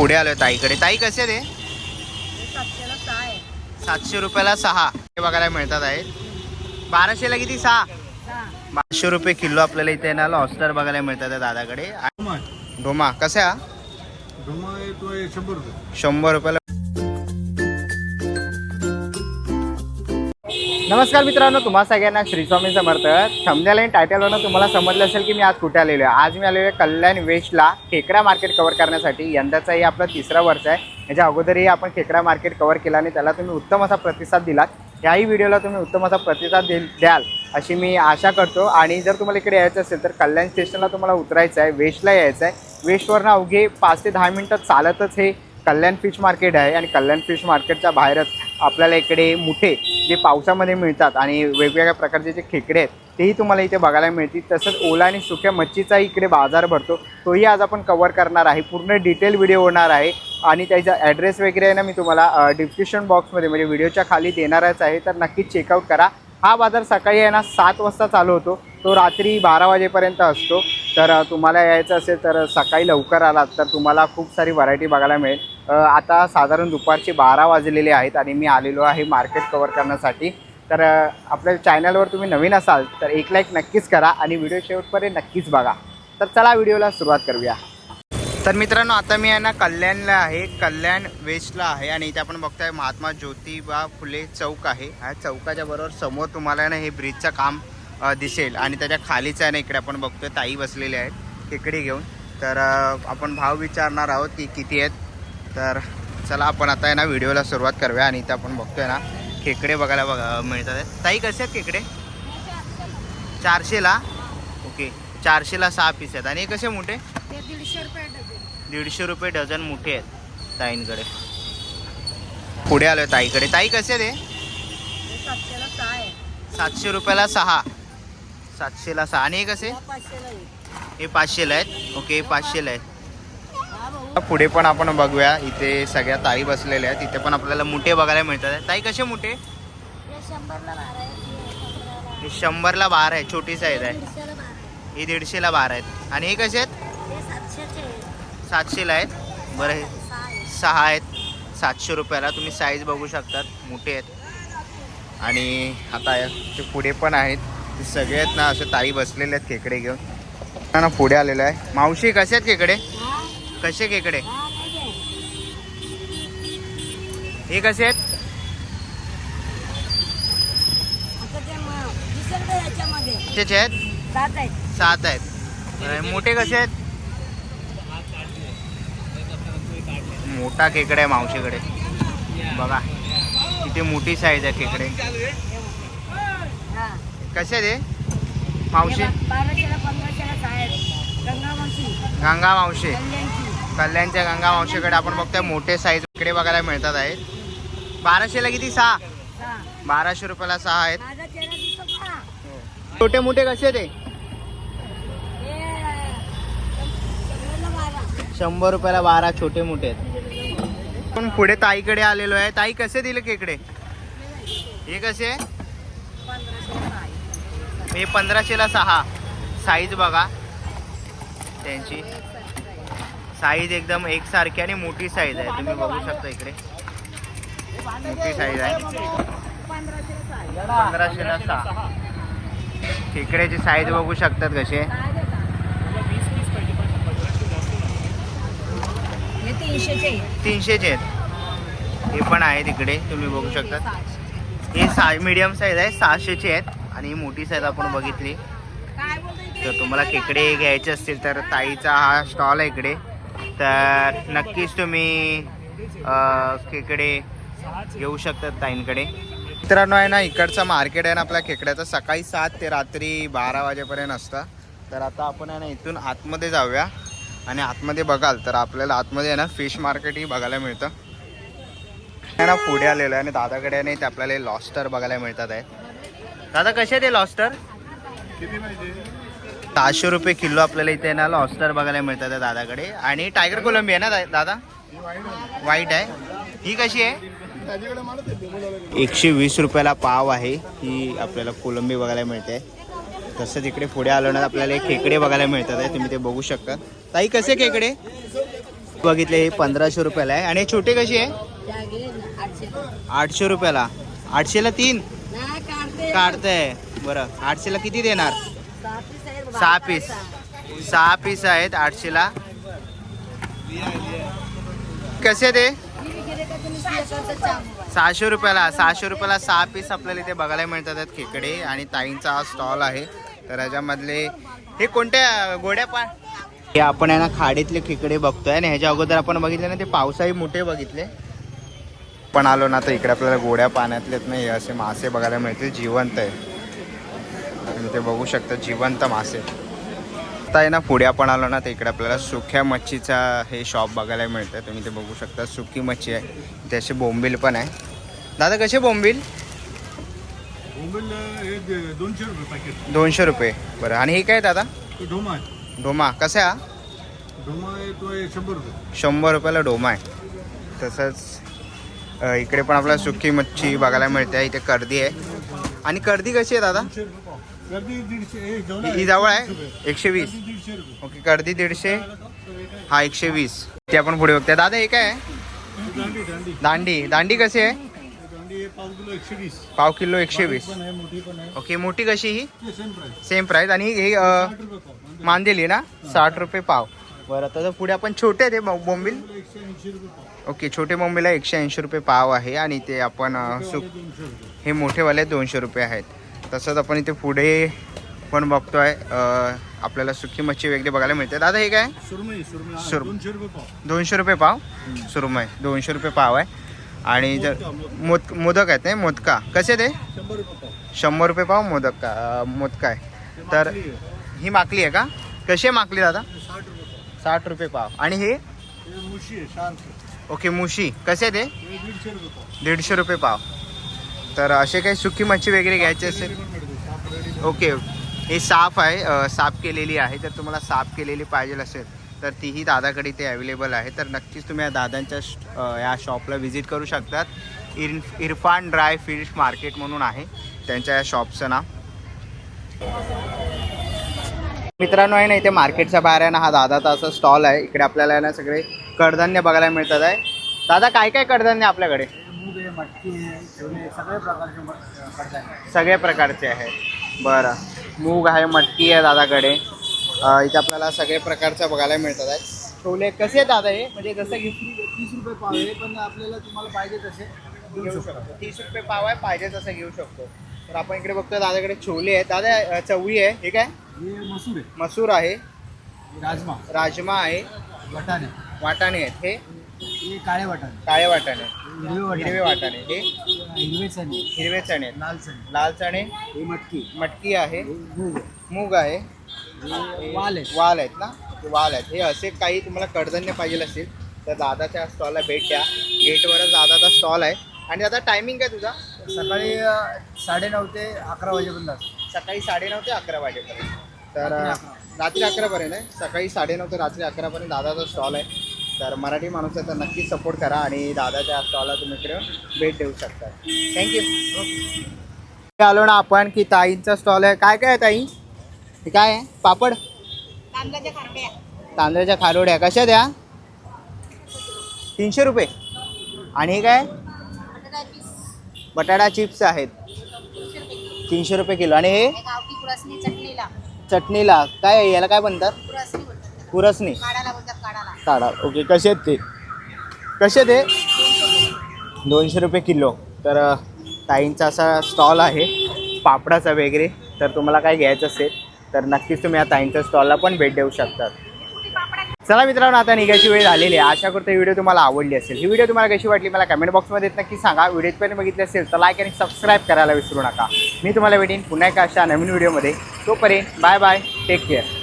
पुढे आलोय ताईकडे. ताई कसे ते सातशे रुपयाला सहा. हे बघायला मिळतात आहे बाराशेला किती? सहा. बाराशे रुपये किलो आपल्याला इथे ना लॉस्टर बघायला मिळतात दादाकडे. कसा? डोमा रुपये. शंभर रुपयाला नमस्कार मित्रांनो तुम्हा सगळ्यांना श्री स्वामी समर्थ. समजायला आणि टायटलवरनं तुम्हाला समजलं असेल की मी आज कुठे आलेलो आहे. आज मी आलेलो आहे कल्याण वेस्टला खेकडा मार्केट कवर करण्यासाठी. यंदाचाही आपला तिसरा वर्ष आहे. याच्या अगोदरही आपण खेकडा मार्केट कवर केला आणि त्याला तुम्ही उत्तम असा प्रतिसाद दिलात. याही व्हिडिओला तुम्ही उत्तम असा प्रतिसाद दे द्याल अशी मी आशा करतो. आणि जर तुम्हाला इकडे यायचं असेल तर कल्याण स्टेशनला तुम्हाला उतरायचं आहे वेस्टला यायचं आहे. वेस्टवरनं अवघे पाच ते दहा मिनटं चालतच हे कल्याण फिश मार्केट आहे. आणि कल्याण फिश मार्केटच्या बाहेरच आपल्याला इकडे मुठे जे पावसामध्ये मिळतात आणि वेगवेगळ्या प्रकारचे जे खेकडे आहेत तेही तुम्हाला इथे बघायला मिळतील. तसंच ओला आणि सुक्या मच्छीचाही इकडे बाजार भरतो. तोही आज आपण कवर करणार आहे. पूर्ण डिटेल व्हिडिओ होणार आहे. आणि त्याचा ॲड्रेस वगैरे आहे ना मी तुम्हाला डिस्क्रिप्शन बॉक्समध्ये म्हणजे व्हिडिओच्या खाली देणारच आहे. तर नक्कीच चेकआउट करा. हा बाजार सकाळी आहे ना सात वाजता चालू होतो. तो रात्री बारा वाजेपर्यंत असतो. तर तुम्हाला यायचं असेल तर सकाळी लवकर आलात तर तुम्हाला खूप सारी व्हरायटी बघायला मिळेल. आता साधारण दुपारचे बारा वाजलेले आहेत आणि मी आलेलो आहे मार्केट कवर करण्यासाठी. तर आपल्या चॅनलवर तुम्ही नवीन असाल तर एक लाईक नक्कीच करा आणि व्हिडिओ शेवटपर्यंत नक्कीच बघा. तर चला व्हिडिओला सुरुवात करूया. तर मित्रांनो आता मी आहे ना कल्याणला आहे कल्याण वेस्टला आहे आणि इथे आपण बघताय महात्मा ज्योतिबा फुले चौक आहे. ह्या चौकाच्या बरोबर समोर तुम्हाला ना हे ब्रिजचं काम दिसेल आणि त्याच्या खालीच आहे ना इकडे आपण बघतोय ताई बसलेले आहेत तिकडे घेऊन. तर आपण भाव विचारणार आहोत की किती आहेत. तर चला आपण आता आहे ना व्हिडिओला सुरुवात करूया आणि इथे आपण बघतोय ना खेकडे बघायला बघा मिळतात. आहेत ताई कसे आहेत खेकडे? चारशेला? ओके चारशेला सहा पीस आहेत. आणि हे कसे मोठे? ते दीडशे रुपये डझन. दीडशे रुपये डझन मोठे आहेत ताईंकडे. पुढे आलोय ताईकडे. ताई कसे ते आहे. सातशे रुपयाला सहा. सातशेला सहा. आणि हे कसे? हा पाचशेला आहे. आहेत. ओके हे पाचशेला आहेत. पुढे पण आपण बघूया. इथे सगळ्या ताई बसलेल्या आहेत. इथे पण आपल्याला मुठे बघायला मिळतात. ताई कसे मुठे? शंभरला बारा आहे हे छोटी साईज आहे ही दीडशेला बारा आहेत. आणि हे कसे आहेत? आहे सातशेला आहेत. बरं हे सहा आहे सहा आहेत. सातशे रुपयाला तुम्ही साईज बघू शकतात. मोठे आहेत. आणि आता ते पुढे पण आहेत. ते सगळे आहेत ना असे ताई बसलेले आहेत खेकडे घेऊन. ना ना पुढे आलेलं आहे. मावशी कसे आहेत खेकडे कसे खेकडे हा आहे. कसे आहेत? आता ते म- दिसेल का याच्यामध्ये कशाचे आहेत? सात आहेत. मोठे कसे आहेत? मोठा खेकडा आहे मावशीकडे. बघा किती मोठी साईज आहे खेकडे. हा. कसे आहेत हे? मावशी? गंगा मावशी. कल्याणच्या गंगा मावशीकडे आपण बघतोय मोठे साईज इकडे बघायला मिळतात आहेत. बाराशेला किती? सहा. बाराशे रुपयाला सहा आहेत. छोटे मोठे कसे ते? शंभर रुपयाला बारा छोटे मोठे आहेत. पण पुढे ताईकडे आलेलो आहे. ताई कसे दिले खेकडे हे कसे. हे पंधराशेला सहा. साईज बघा. त्यांची. साईज एकदम एकसारखी आणि मोठी साईज आहे. तुम्ही बघू शकता इकडे. मोठी साईज आहे. पंधराशेला सहा. खेकड्याची साईज बघू शकतात कसे. तीनशेचे आहे. तीनशेचे आहेत. हे पण आहे तिकडे तुम्ही बघू शकता. हे सा मीडियम साईज आहे. सहाशेचे आहेत. आणि ही मोठी साईज आपण बघितली. इकडे? तर तुम्हाला खेकडे घ्यायचे असतील तर ताईचा हा स्टॉल आहे इकडे. तर नक्कीच तुम्ही अ, खेकडे घेऊ शकतात ताईंकडे. मित्रांनो आहे ना इकडचं मार्केट आहे ना आपल्या खेकड्याचं. सकाळी सात ते रात्री बारा वाजेपर्यंत असतं. तर आता आपण आहे ना इथून आतमध्ये जाऊया. आणि आतमध्ये बघाल तर आपल्याला आतमध्ये आहे ना फिश मार्केटही बघायला मिळतं. आहे ना पुढे आलेलं आहे आणि दादाकडे आहे ना इथे आपल्याला लॉस्टर बघायला मिळतात आहे. दादा कसे आहे ते लॉस्टर सहाशे रुपये किलो आपल्याला इथे ना लॉस्टर बघायला मिळतात दादाकडे. आणि टायगर कोलंबी आहे ना दादा? व्हाईट आहे. ही कशी आहे? एकशे वीस रुपयाला पाव आहे. ही आपल्याला कोलंबी बघायला मिळते. तसंच इकडे पुढे आलो ना आपल्याला खेकडे बघायला मिळतात आहे. तुम्ही ते बघू शकता. ताई कसे खेकडे? बघितले हे पंधराशे रुपयाला आहे. आणि छोटे कशी आहे? आठशे रुपयाला. आठशेला तीन? काढते. काढतंय बरं. आठशेला किती देणार? सहा पीस. सहा पीस आहेत आठशेला. कसे ते सहाशे रुपयाला सहाशे रुपयाला सहा पीस आपल्याला इथे बघायला मिळतात आहेत खेकडे आणि ताईंचा हा स्टॉल आहे. तर ह्याच्यामधले हे कोणत्या गोड्या पा हे आपण आहे ना खाडीतले खेकडे बघतोय आणि ह्याच्या अगोदर आपण बघितले ना ते पावसाळी मोठे बघितले. पण आलो ना तर इकडे आपल्याला गोड्या पाण्यातलेच नाही असे मासे बघायला मिळतील जिवंत आहे. ते बघू शकता जिवंत मासे. आता आहे ना पुढे आपण आलो ना तर इकडे आपल्याला सुक्या मच्छीचा हे शॉप बघायला मिळतं तुम्ही ते बघू शकता सुकी मच्छी आहे. इथे असे बोंबील पण आहे. दादा कसे बोंबील? दोनशे रुपये पॅकेट दोनशे रुपये. बरं आणि हे काय दादा? आहे. डोमा. कसा आहे हा? शंभर रुपये. शंभर रुपयाला डोमा आहे. तसंच इकडे पण आपल्याला सुकी मच्छी बघायला मिळते. इथे कर्दी आहे. आणि कर्दी कशी आहे दादा? गर्दी दीडशे हे जवळ आहे? एकशे वीस? गर्दी ओके कर्दी दीडशे? हा एकशे वीस. ते आपण पुढे बघतोय. दादा हे काय आहे? दांडी दांडी. कशी आहे? पाव किलो एकशे वीस. ओके मोठी कशी ही? सेम प्राइस सेम प्राइस आणि हे मांदेली. ना? साठ रुपये पाव. बरं आता पुढे आपण छोटे ते बोंबील? ओके छोटे बोंबीला एकशे ऐंशी रुपये पाव आहे आणि ते आपण सुक रुपये. हे मोठेवाले दोनशे रुपये आहेत. तसंच आपण इथे पुढे पण बघतोय आपल्याला सुकी मच्छी वगैरे बघायला मिळते. दादा हे काय? सुरमई दोनशे रुपये पाव. सुरमई दोनशे रुपये पाव आहे. आणि जर मोद मोदक आहेत नाही मोदका. कसे ते? शंभर रुपये पाव. शंभर रुपये पाव मोदक का मोदका आहे. तर. ही माकली आहे का? कशी आहे माकली दादा? साठ रुपये पाव. आणि हे? ओके मुशी. कसे आहे ते? दीडशे रुपये पाव. तर असे काही सुकी मच्छी वगैरे घ्यायची असेल? ओके. हे साफ आहे साफ केलेली आहे. जर तुम्हाला साफ केलेली पाहिजे असेल तर तीही दादाकडे इथे अवेलेबल आहे. तर नक्कीच तुम्ही या दादांच्या या शॉपला व्हिजिट करू शकतात. इर इरफान ड्राय फिश मार्केट म्हणून आहे त्यांच्या या शॉपचं नाव. मित्रांनो आहे ना इथे मार्केटच्या बाहेर आहे ना हा दादाचा असा स्टॉल आहे. इकडे आपल्याला आहे ना सगळे कडधान्य बघायला मिळतात आहे. दादा काय काय कडधान्य आपल्याकडे? मटकी सगळ्या प्रकारचे सगळ्या प्रकारचे आहे बरं. मूग आहे मटकी आहे दादाकडे. अं, इथे आपल्याला सगळे प्रकारचं बघायला मिळतात आहे छोले कसे आहेत दादा हे? म्हणजे जसं की तीस रुपये पाव आहे पण आपल्याला तुम्हाला पाहिजे तसे घेऊ शकतो. तीस रुपये पाव आहे पाहिजे तसं घेऊ शकतो. तर आपण इकडे बघतोय दादाकडे छोले आहेत. दादा अं, चवळी आहे. हे काय? हे मसूर आहे. मसूर आहे. राजमा. राजमा आहे. वटाणे. वाटाणे आहेत. हे? हे काळे वटाणे. काळे वाटाणे. हिरवे हिरवे वाटाणे. हे? हिरवे चणे. हिरवे चणे. आहेत लाल चणे. लाल चणे. हे मटकी. मटकी आहे. हे मूग मूग आहे. हे वाल आहे वाल आहेत ना? वाल आहेत. हे असे काही तुम्हाला कडधान्य पाहिजे असेल तर दादाच्या स्टॉलला भेट द्या. गेटवरच दादाचा स्टॉल आहे. आणि दादा टायमिंग काय तुझा? सकाळी साडेनऊ ते अकरा वाजेपर्यंत असतं. सकाळी साडेनऊ ते अकरा वाजेपर्यंत. तर रात्री अकरा. रात्री अकरापर्यंत आहे. सकाळी साडेनऊ ते रात्री अकरापर्यंत दादाचा स्टॉल आहे. तर मराठी माणूस आहे तर नक्की सपोर्ट करा आणि दादाच्या स्टॉलला तुम्ही इकडे भेट देऊ शकता. थँक्यू आलो ना आपण की ताईंचा स्टॉल आहे. काय काय आहे ताई? काय आहे? पापड? तांदळाच्या खारड्या. कशा द्या? तीनशे रुपये. आणि हे काय? बटाटा पीस बटाटा चिप्स आहेत. तीनशे रुपये किलो. आणि हे? चटणीला. चटणीला. काय? याला काय म्हणतात? पुरसणी काढायला काढा. ओके कसे आहेत ते? कसे ते? दोनशे रुपये किलो. तर ताईंचा असा स्टॉल आहे पापडाचा वगैरे. तर तुम्हाला काय घ्यायचं असेल तर नक्कीच तुम्ही या ताईंच्या स्टॉलला पण भेट देऊ शकतात. चला मित्रांनो आता निघायची वेळ झालेली आहे. आशा करतो व्हिडिओ तुम्हाला आवडली असेल. ही व्हिडिओ तुम्हाला कशी वाटली मला कमेंट बॉक्समध्ये नक्की सांगा. व्हिडिओ पण बघितली असेल तर लाईक आणि सबस्क्राईब करायला विसरू नका. मी तुम्हाला भेटेन पुन्हा एका अशा नवीन व्हिडिओमध्ये. तोपर्यंत बाय बाय टेक केअर